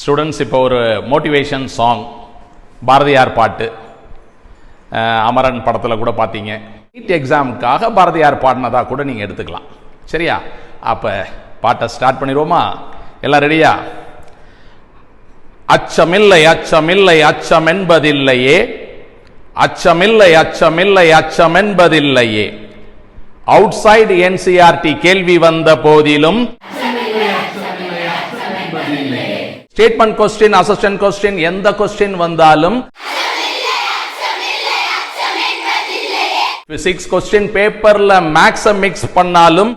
Students இப்போ ஒரு motivation song Bharathiyar பாட்டு. அமரன் படத்தில் கூட பார்த்தீங்க நீட் எக்ஸாமுக்காக பாரதியார் பாடினதாக கூட நீங்கள் எடுத்துக்கலாம். சரியா? அப்போ பாட்டை ஸ்டார்ட் பண்ணிடுவோமா? எல்லாம் ரெடியா அச்சமில்லை அச்சமில்லை அச்சம் என்பதில்லையே அச்சமில்லை அச்சமில்லை அச்சம் என்பதில்லையே அவுட் சைடு என்சிஆர்டி கேள்வி வந்த போதிலும் ஸ்டேட்மெண்ட் கொஸ்டின் அசிஸ்டன்ட் கொஸ்டின் எந்த கொஸ்டின் வந்தாலும் பிசிக்ஸ் கொஸ்டின் பேப்பர்ல மேக்ஸ மிக்ஸ் பண்ணாலும்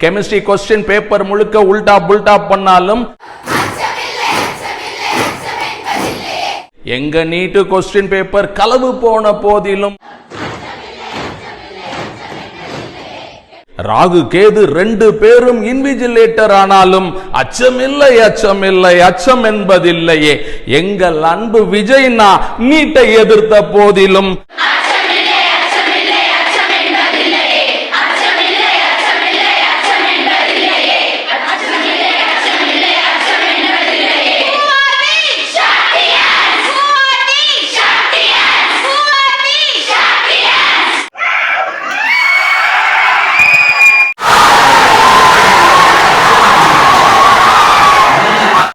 கெமிஸ்ட்ரி கொஸ்டின் பேப்பர் முழுக்க உல்டா புல்டா பண்ணாலும் எங்க நீட்டு கொஸ்டின் பேப்பர் களவு போன போதிலும் ராகு கேது ரெண்டு பேரும் இன்விஜிலேட்டர் ஆனாலும் அச்சமில்லை அச்சமில்லை அச்சம் என்பதில்லையே. எங்கள் அன்பு விஜய்னா நீட்டை எதிர்த்த போதிலும்